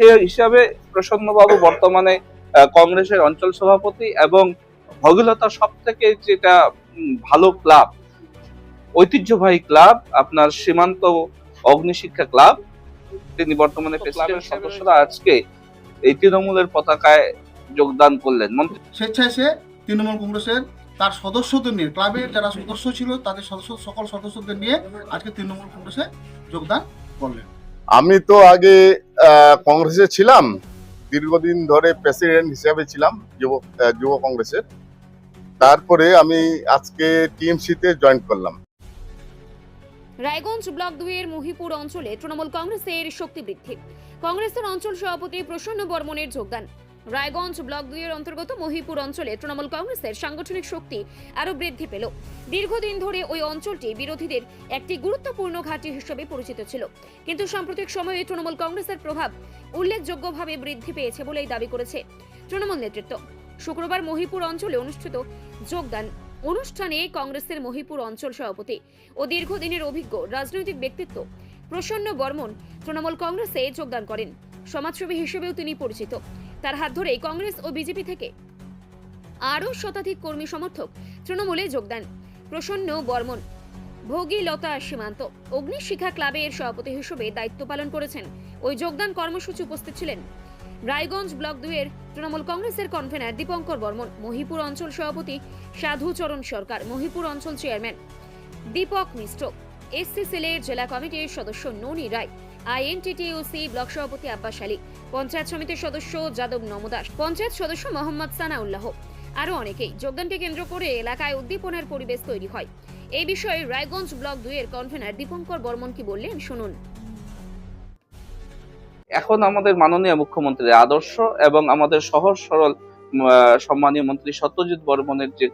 সে হিসাবে প্রসন্নবাবু বর্তমানে কংগ্রেসের অঞ্চল সভাপতি এবং ভগীরথা সব থেকে যেটা ভালো ক্লাব ঐতিহ্যবাহী ক্লাব আপনার সীমান্ত অগ্নিশিক্ষা ক্লাব তিনি বর্তমানে প্রেসিডেন্ট সদস্যরা আজকে এই তৃণমূলের পতাকায় যোগদান করলেন। মন্ত্রী স্বেচ্ছায় সে তৃণমূল কংগ্রেসের তার সদস্যদের নিয়ে ক্লাবের যারা সদস্য ছিল তাদের সদস্য সকল সদস্যদের নিয়ে আজকে তৃণমূল কংগ্রেসে যোগদান করলেন। আমি তো আগে কংগ্রেসে ছিলাম, দীর্ঘদিন ধরে প্রেসিডেন্ট হিসাবে ছিলাম, যুব যুব কংগ্রেসের। তারপরে আমি আজকে টিএমসিতে জয়েন করলাম। রায়গঞ্জ ব্লক দুইয়ের মহিপুর অঞ্চলে তৃণমূল কংগ্রেসের শক্তি বৃদ্ধি। কংগ্রেসের অঞ্চল সভাপতি প্রসন্ন বর্মনের যোগদান। রায়গঞ্জ ব্লক দুইয়ের অন্তর্গত মহিপুর অঞ্চলে তৃণমূল কংগ্রেসের সাংগঠনিক শক্তি আরও বৃদ্ধি পেল। দীর্ঘদিন ধরে ওই অঞ্চলটি বিরোধীদের একটি গুরুত্বপূর্ণ ঘাঁটি হিসেবে পরিচিত ছিল। কিন্তু সাম্প্রতিক সময়ে তৃণমূল কংগ্রেসের প্রভাব উল্লেখযোগ্যভাবে বৃদ্ধি পেয়েছে বলেই দাবি করেছে তৃণমূল নেতৃত্ব। শুক্রবার মহিপুর অঞ্চলে অনুষ্ঠিত যোগদান অনুষ্ঠানে কংগ্রেসের মহিপুর অঞ্চল সভাপতি ও দীর্ঘদিনের অভিজ্ঞ রাজনৈতিক ব্যক্তিত্ব প্রসন্ন বর্মন তৃণমূল কংগ্রেসে যোগদান করেন। সমাজসেবী হিসেবেও তিনি পরিচিত। তার হাত ধরেই কংগ্রেস ও বিজেপি থেকে আরও শতাধিক কর্মী সমর্থক তৃণমূলে যোগদান প্রসন্ন বর্মন, ভোগীলতা সীমান্ত, অগ্নিশিখা ক্লাবের সভাপতি হিসেবে দায়িত্ব পালন করেছেন। ওই যোগদান কর্মসূচি উপস্থিত ছিলেন রায়গঞ্জ ব্লক দুইয়ের তৃণমূল কংগ্রেসের কনভেনার দীপঙ্কর বর্মন, মহিপুর অঞ্চল সভাপতি সাধুচরণ সরকার, মহিপুর অঞ্চল চেয়ারম্যান দীপক মিশ্র, এসসি সেলের জেলা কমিটির সদস্য ননী রায় আইএনটিটিউসি ব্লক সভাপতি আব্বাস আলী, পঞ্চায়েত সমিতির সদস্য যাদব নমদাস, পঞ্চায়েত সদস্য মোহাম্মদ সানাউল্লাহ আরও অনেকেই যোগদানকে কেন্দ্র করে এলাকায় উদ্দীপনার পরিবেশ তৈরি হয়। এই বিষয়ে রায়গঞ্জ ব্লক দুইয়ের কনভেনার দীপঙ্কর বর্মন কি বললেন শুনুন। এখন আমাদের মাননীয় মুখ্যমন্ত্রীর আদর্শ এবং আমাদের সহজ সরল সম্মানীয় মন্ত্রী সত্যজিৎ বর্মনের যে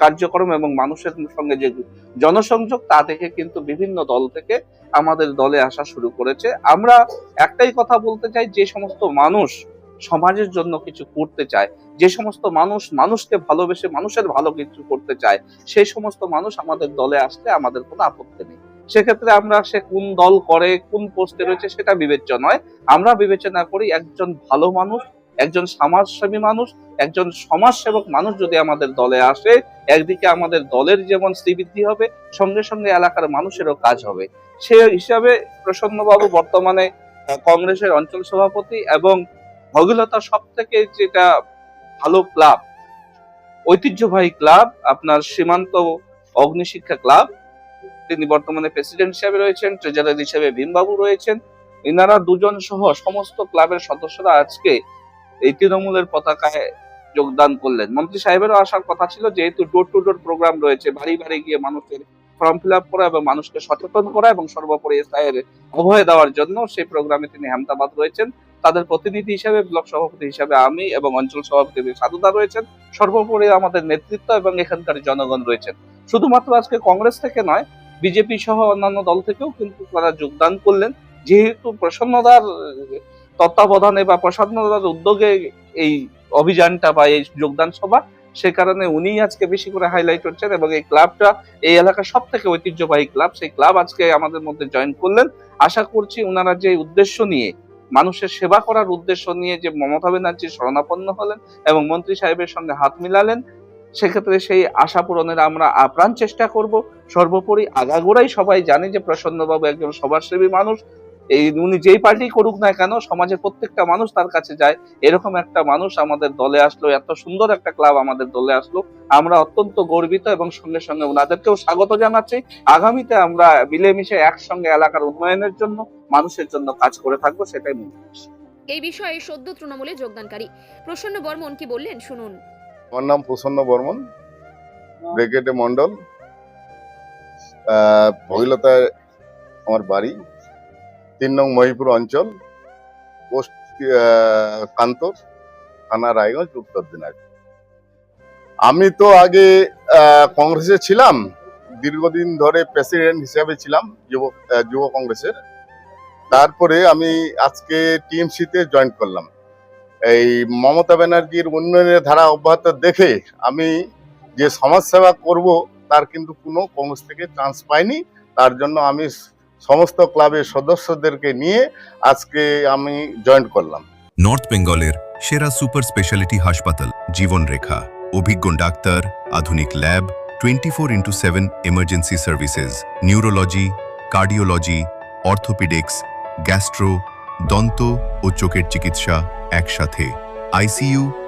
কার্যক্রম এবং মানুষের সঙ্গে যে জনসংযোগ, তা থেকে কিন্তু বিভিন্ন দল থেকে আমাদের দলে আসা শুরু করেছে। আমরা একটাই কথা বলতে চাই, যে সমস্ত মানুষ সমাজের জন্য কিছু করতে চায়, যে সমস্ত মানুষ মানুষকে ভালোবেসে মানুষের ভালো কিছু করতে চায় সেই সমস্ত মানুষ আমাদের দলে আসলে আমাদের কোনো আপত্তি নেই। সেক্ষেত্রে আমরা সে কোন দল করে, কোন পোস্টে রয়েছে সেটা বিবেচ্য নয়। আমরা বিবেচনা করি একজন ভালো মানুষ একজন সমাজসেবী মানুষ, একজন সমাজসেবক মানুষ যদি আমাদের দলে আসে, একদিকে আমাদের দলের যেমন শ্রীবৃদ্ধি হবে, সঙ্গে সঙ্গে এলাকার মানুষেরও কাজ হবে। সে হিসাবে প্রসন্নবাবু বর্তমানে কংগ্রেসের অঞ্চল সভাপতি এবং ভগীরথা সব থেকে যেটা ভালো ক্লাব, ঐতিহ্যবাহী ক্লাব, আপনার সীমান্ত অগ্নিশিক্ষা ক্লাব, তিনি বর্তমানে প্রেসিডেন্ট হিসেবে রয়েছেন, ট্রেজারার হিসেবে ভীমবাবু রয়েছেন। এনারা দুজন সহ সমস্ত ক্লাবের সদস্যরা আজকে এই তৃণমূলের পতাকায় যোগদান করলেন। মন্ত্রী সাহেবেরও আসার কথা ছিল, যেহেতু ডোর টু ডোর প্রোগ্রাম রয়েছে বাড়ি বাড়ি গিয়ে মানুষের ফর্ম ফিল আপ করা এবং মানুষকে সচেতন করা এবং সর্বোপরি এসআইয়ের অভয় দেওয়ার জন্য সেই প্রোগ্রামে তিনি হেমতাবাদ রয়েছেন। তাদের প্রতিনিধি হিসেবে, ব্লক সভাপতি হিসেবে আমি এবং অঞ্চল সভাপতি সাধুদা রয়েছেন। সর্বোপরি আমাদের নেতৃত্ব এবং এখানকার জনগণ রয়েছেন। শুধুমাত্র আজকে কংগ্রেস থেকে নয়, বিজেপি সহ অন্যান্য দল থেকেও কিন্তু তারা যোগদান করলেন। যেহেতু প্রসন্নদার তত্ত্বাবধানে বা প্রসন্নদার উদ্যোগে এই অভিযানটা বা এই যোগদান সভা, সে কারণে উনি আজকে বেশি করে হাইলাইট হচ্ছেন এবং এই ক্লাবটা এই এলাকার সব থেকে ঐতিহ্যবাহী ক্লাব সেই ক্লাব আজকে আমাদের মধ্যে জয়েন করলেন। আশা করছি ওনারা যে উদ্দেশ্য নিয়ে, মানুষের সেবা করার উদ্দেশ্য নিয়ে যে মমতা ব্যানার্জি শরণাপন্ন হলেন এবং মন্ত্রী সাহেবের সঙ্গে হাত মিলালেন, সেক্ষেত্রে সেই আশা পূরণের আমরা আপ্রাণ চেষ্টা করব। সর্বোপরি আগাগোড়াই সবাই জানে যে প্রসন্নবাবু একজন সমাজসেবী মানুষ এই উনি যেই পার্টি করুক না কেন সমাজের প্রত্যেকটা মানুষ তার কাছে যায়। এরকম একটা মানুষ আমাদের দলে আসলো এত সুন্দর একটা ক্লাব আমাদের দলে আসলো। আমরা অত্যন্ত গর্বিত এবং সঙ্গে সঙ্গে ওনাদেরকেও স্বাগত জানাচ্ছি। আগামীতে আমরা মিলেমিশে একসঙ্গে এলাকার উন্নয়নের জন্য মানুষের জন্য কাজ করে থাকব সেটাই মনে এই বিষয়ে সদ্য তৃণমূলে যোগদানকারী প্রসন্ন বর্মন কি বললেন? শুনুন। আমার নাম প্রসন্ন বর্মন ব্রিগেডে মন্ডল আহ, ভগীরথায় আমার বাড়ি। তিন নং মহিপুর অঞ্চল কান্তর, থানা রায়গঞ্জ, উত্তর দিনাজপুর। আমি তো আগে কংগ্রেসে ছিলাম, দীর্ঘদিন ধরে প্রেসিডেন্ট হিসাবে ছিলাম, যুব যুব কংগ্রেসের। তারপরে আমি আজকে টিএমসিতে জয়েন করলাম। এই মমতা ব্যানার্জির উন্নয়নের ধারা অব্যাহত দেখে আমি যে সমাজসেবা করব, তার কিন্তু কোনো কংগ্রেস থেকে চান্স পাইনি। তার জন্য আমি সমস্ত ক্লাবের সদস্যদেরকে নিয়ে আজকে আমি জয়েন করলাম। নর্থ বেঙ্গলের সেরা সুপার স্পেশালিটি হাসপাতাল, জীবনরেখা। অভিজ্ঞ ডাক্তার, আধুনিক lab twenty four into seven emergency services neurology cardiology orthopaedics gastro দন্ত ও চোখের চিকিৎসা একসাথে। আইসিইউ